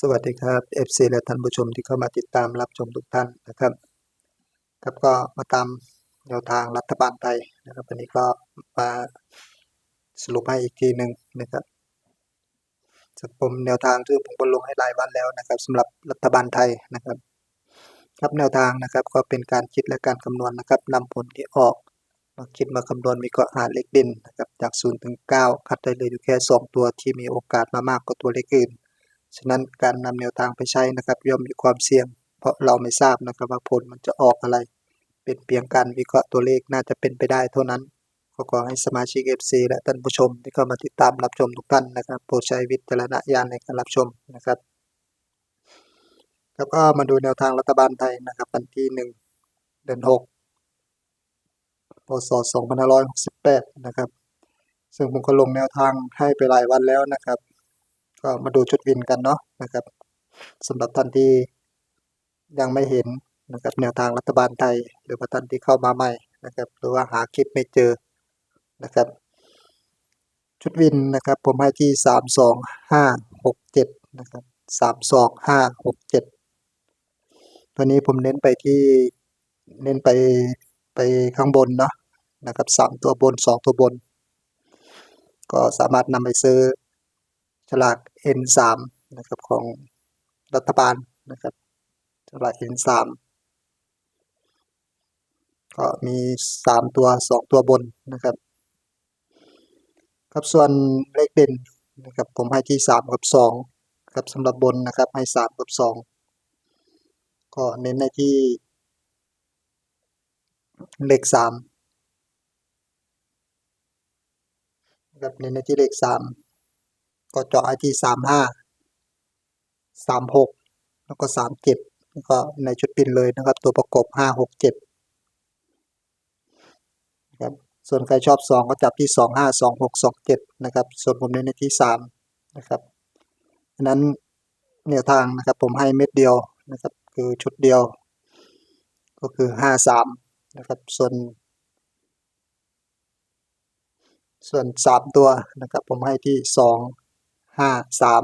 สวัสดีครับ FC และท่านผู้ชมที่เข้ามาติดตามรับชมทุกท่านนะครับ ครับก็มาตามแนวทางรัฐบาลไทยนะครับวันนี้ก็มาสรุปให้อีกทีหนึ่งนะครับจากผมแนวทางที่ผมก็ลงให้รายวันแล้วนะครับสำหรับรัฐบาลไทยนะครับ ครับแนวทางนะครับก็เป็นการคิดและการคำนวณนะครับนำผลที่ออกมาคิดมาคำนวณมีก็หารเลขเด่นนะครับจาก0ถึง9คัดได้เลยอยู่แค่ 2 ตัวที่มีโอกาสมามากกว่าตัวเลขอื่น ฉะนั้นการนำแนวทางไปใช้นะครับย่อมมีความเสี่ยง เพราะเราไม่ทราบนะครับว่าผลมันจะออกอะไร เป็นเพียงการวิเคราะห์ตัวเลขน่าจะเป็นไปได้เท่านั้นก็ขอให้สมาชิก FC และท่านผู้ชมที่เข้ามาติดตามรับชมทุกท่านนะครับโปรดใช้วิจารณญาณในการรับชมนะครับแล้วก็มาดูแนวทางรัฐบาลไทยนะครับวันที่หนึ่งเดือนหกพศ 2568 นะครับ ซึ่งผมก็ลงแนวทางให้ไปหลายวันแล้วนะครับ ก็มาดูชุดวินกันเนาะนะครับสำหรับท่านที่ยังไม่เห็นนะครับแนวทางรัฐบาลไทย หรือว่าท่านที่เข้ามาใหม่นะครับหรือว่าหาคลิปไม่เจอนะครับ ชุดวินนะครับผมให้ที่สามสองห้าหกเจ็ดนะครับสามสองห้าหกเจ็ดตัวนี้ผมเน้นไปที่เน้นไปไปข้างบนเนาะนะครับสามตัวบนสองตัวบน ก็สามารถนำไปซื้อ ฉลาก N3 นะครับของรัฐบาลนะครับฉลาก N3 ก็มี 3 ตัว 2 ตัวบนนะครับ ครับส่วนเลขเด่นนะครับผมให้ที่ 3 กับ 2 ครับสำหรับบนนะครับให้ 3 กับ 2 ก็เน้นในที่เลข3ครับเน้นในที่เลข3 ก็เจาะไอที่สามห้าสามหกแล้วก็สามเจ็ดก็ในชุดปินเลยนะครับ ตัวประกบห้าหกเจ็ดนะครับส่วนใครชอบสองก็จับที่สองห้าสองหกสองเจ็ดนะครับ ส่วนผมเน้นในที่สามนะครับอันนั้นแนวทางนะครับผมให้เม็ดเดียวนะครับ คือชุดเดียว ก็คือห้าสามนะครับ ส่วน ส่วนสามตัวนะครับ ผมให้ที่สอง ห้าสาม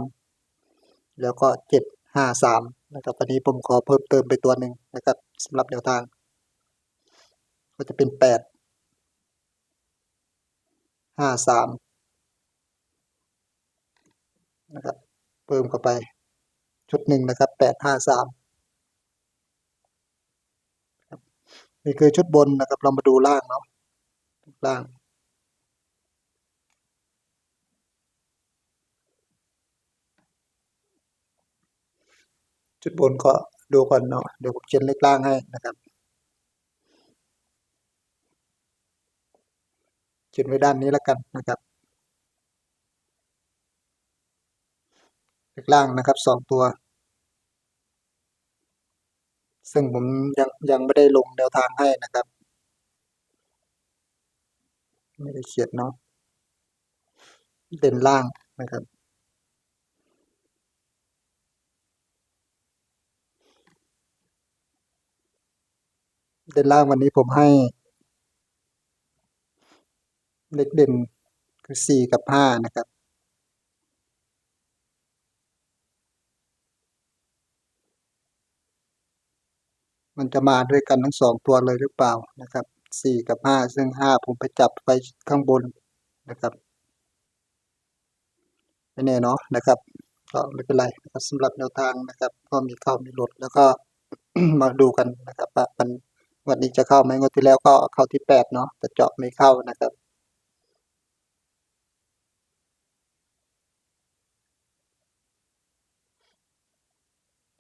แล้วก็เจ็ดห้าสามนะครับวันนี้ผมขอเพิ่มเติมไปตัวหนึ่งนะครับสำหรับแนวทาง ก็จะเป็นแปดห้าสามนะครับเพิ่มเข้าไปชุดหนึ่งนะครับแปดห้าสามนี่คือชุดบนนะครับ เรามาดูล่างเนาะล่าง จุดบนก็ดูก่อนเนาะเดี๋ยวผมเขียนเลขล่างให้นะครับเขียนไว้ด้านนี้แล้วกันนะครับเลขล่างนะครับสองตัว ซึ่งผมยังยังไม่ได้ลงแนวทางให้นะครับ ไม่ได้เขียนเนาะเด่นล่างนะครับ เด่นล่างวันนี้ผมให้ เลขเด่นคือสี่กับห้านะครับ มันจะมาด้วยกันทั้งสองตัวเลยหรือเปล่านะครับสี่กับห้าซึ่งห้าผมไปจับไปข้างบนนะครับไม่แน่เนาะนะครับ ก็ไม่เป็นไรนะครับสำหรับแนวทางนะครับ ก็มีเข้ามีหลุดแล้วก็มาดูกันนะครับว่ามัน วันนี้จะเข้าไหมงวดที่แล้วก็เข้าที่แปดเนาะแต่เจาะไม่เข้านะครับ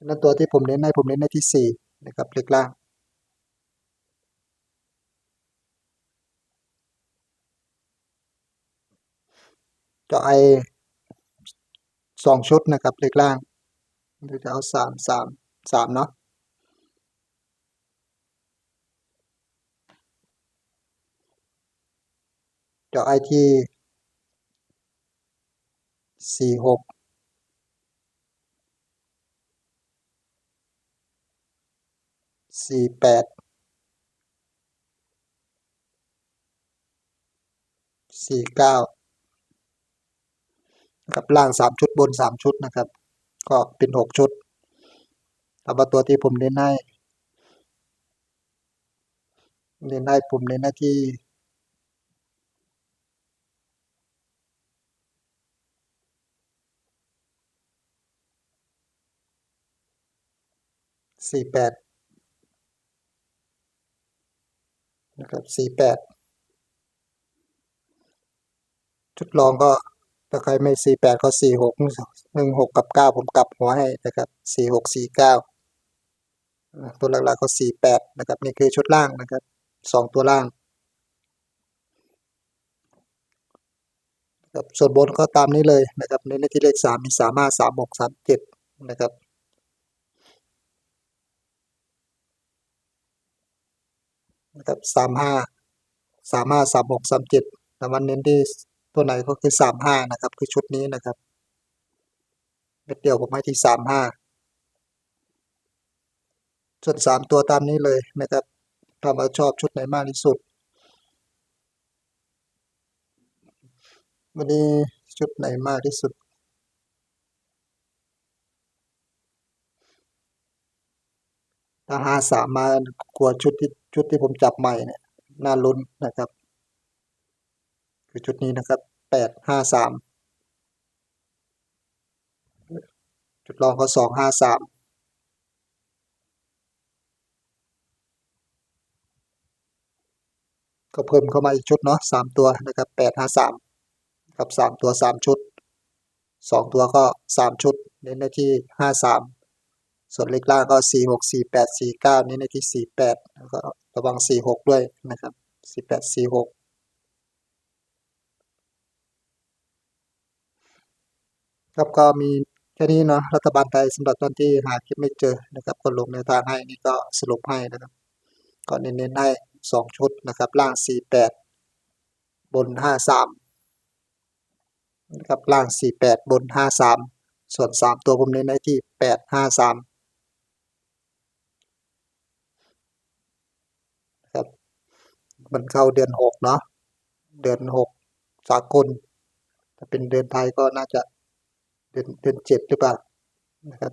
นั่นตัวที่ผมเน้นให้ผมเน้นในที่สี่นะครับเลขล่างเจาะไอสองชุดนะครับเลขล่างหรือจะเอาสามสามสามเนาะ เจาไอที่สี่หกสี่แปดสี่เก้านะครับล่างสามชุดบนสามชุดนะครับ ก็เป็นหกชุดแต่ว่าตัวที่ผมเน้นให้เน้นให้ผมเน้นให้าที่ สี่แปดนะครับสี่แปดชุดรองก็ถ้าใครไม่สี่แปดก็สี่หกหนึ่งหกกับเก้าผมกลับหัวให้นะครับสี่หกสี่เก้าตัวหลักๆก็สี่แปดนะครับนี่คือชุดล่างนะครับสองตัวล่างครับส่วนบนก็ตามนี้เลยนะครับในเลขที่เลขสามมีสามห้าสามหกสามเจ็ดนะครับ นะครับสามห้าสามห้าสามหกสามเจ็ดแต่วันเน้นที่ตัวไหนก็คือสามห้านะครับ คือชุดนี้นะครับเม็ดเดียวผมให้ที่สามห้าส่วนสามตัวตามนี้เลยนะครับถ้ามาชอบชุดไหนมากที่สุด วันนี้ชุดไหนมากที่สุดถ้าห้าสามมากลัวชุดที่ ชุดที่ผมจับใหม่เนี่ยน่าลุ้นนะครับ คือชุดนี้นะครับแปดห้าสามจุดรองก็สองห้าสามก็เพิ่มเข้ามาอีกชุดเนาะสามตัวนะครับแปดห้าสามกับสามตัวสามชุดสองตัวก็สามชุด เน้นในที่ห้าสาม ส่วนเลขล่างก็สี่หกสี่แปดสี่เก้าเน้ในที่สี่แปดแล้วก็ระวังสี่หกด้วยนะครับสี่แปดสี่หกครับก็มีแค่นี้เนาะรัฐบาลไทยสำหรับตอนที่หาคลิปไม่เจอนะครับก็ลงในวทางให้นี่ก็สรุปให้นะครับ ก็เน้นๆให้สองชุดนะครับ ล่างสี่แปดบนห้าสามนะครับล่างสี่แปดบนห้าสามส่วนสามตัวผมเน้นให้ที่แปดห้าสามครับ มันเข้าเดือนหกเนาะเดือนหกสากลถ้าเป็นเดือนไทยก็น่าจะเดือนเดือนเจ็ดหรือเปล่านะครับ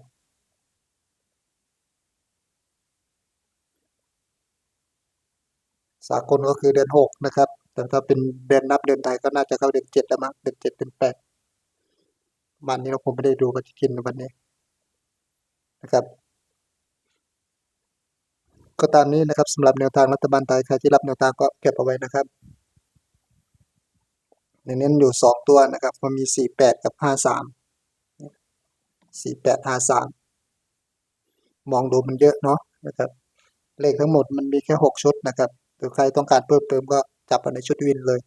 สากลก็คือเดือนหกนะครับ แต่ถ้าเป็นเดือนนับเดือนไทยก็น่าจะเข้าเดือนเจ็ดแล้วมั้งเดือนเจ็ดเดือนแปดวันนี้เราผมไม่ได้ดูปฏิทินในวันนี้นะครับ ก็ตามนี้นะครับสำหรับแนวทางรัฐบาลไทยใครที่รับแนวทางก็เก็บเอาไว้นะครับเน้นอยู่สองตัวนะครับมันมีสี่แปดกับห้าสามสี่แปดห้าสามมองดูมันเยอะเนาะนะครับเลขทั้งหมดมันมีแค่หกชุดนะครับหรือใครต้องการเพิ่มเติมก็จับเอาในชุดวินเลย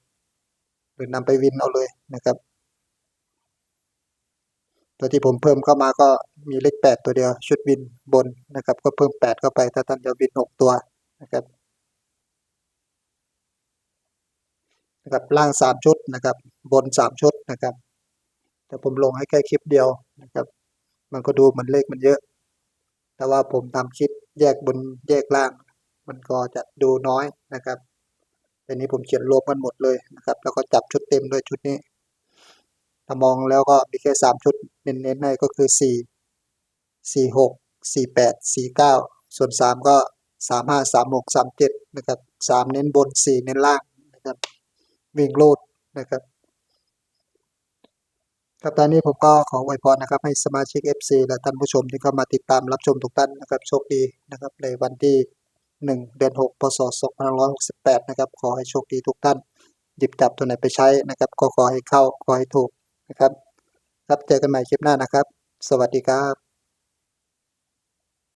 หรือนำไปวินเอาเลยนะครับ ตัวที่ผมเพิ่มเข้ามาก็มีเลขแปดตัวเดียว ชุดวินบนนะครับ ก็เพิ่มแปดเข้าไปถ้าท่านจะวินหกตัวนะครับนะครับล่างสามชุดนะครับ บนสามชุดนะครับ แต่ผมลงให้แค่คลิปเดียวนะครับ มันก็ดูเหมือนเลขมันเยอะ แต่ว่าผมทำคลิปแยกบนแยกล่าง มันก็จะดูน้อยนะครับแต่นี้ผมเขียนรวมกันหมดเลยนะครับ แล้วก็จับชุดเต็มด้วยชุดนี้ถ้ามองแล้วก็มีแค่สามชุด เน้นๆให้ก็คือสี่สี่หกสี่แปดสี่เก้าส่วนสามก็สามห้าสามหกสามเจ็ดนะครับสามเน้นบนสี่เน้นล่างนะครับวิ่งโลดนะครับครับตอนนี้ผมก็ขออวยพรนะครับ ให้สมาชิก FC และท่านผู้ชมที่เข้ามาติดตามรับชมทุกท่านนะครับโชคดีนะครับในวันที่ 1 เดือน 6 พศ 2568 นะครับ ขอให้โชคดีทุกท่าน หยิบจับตัวไหนไปใช้นะครับ ก็ขอให้เข้า ขอให้ถูกนะครับ ครับเจอกันใหม่คลิปหน้านะครับ สวัสดีครับ